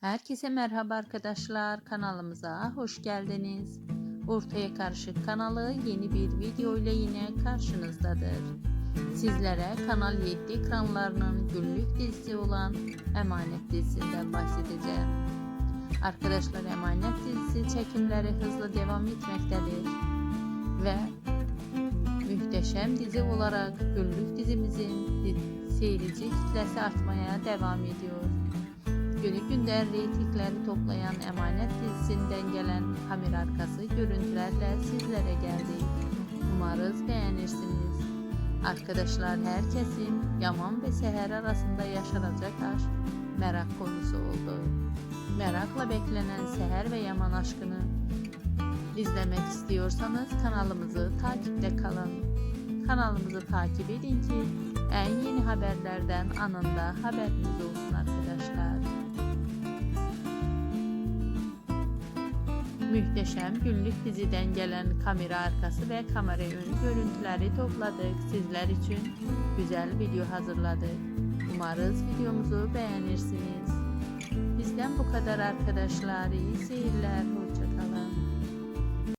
Herkese merhaba arkadaşlar. Kanalımıza hoş geldiniz. Ortaya Karışık kanalı yeni bir video ile yine karşınızdadır. Sizlere Kanal 7 ekranlarının günlük dizisi olan Emanet dizisinden bahsedeceğim. Arkadaşlar Emanet dizisi çekimleri hızla devam etmektedir. Ve muhteşem dizi olarak günlük dizimizin di- seyirci kitlesi artmaya devam ediyor. Günü günden reytingleri toplayan Emanet dizisinden gelen kamera arkası görüntülerle sizlere geldik. Umarız beğenirsiniz. Arkadaşlar her kesim Yaman ve Seher arasında yaşanacak aşk merak konusu oldu. Merakla beklenen Seher ve Yaman aşkını izlemek istiyorsanız kanalımızı takipte kalın. Kanalımızı takip edin ki en yeni haberlerden anında haberiniz olsun arkadaşlar. Muhteşem günlük diziden gelen kamera arkası ve kamera önü görüntüleri topladık. Sizler için güzel video hazırladık. Umarız videomuzu beğenirsiniz. Bizden bu kadar arkadaşlar. İyi seyirler. Hoşça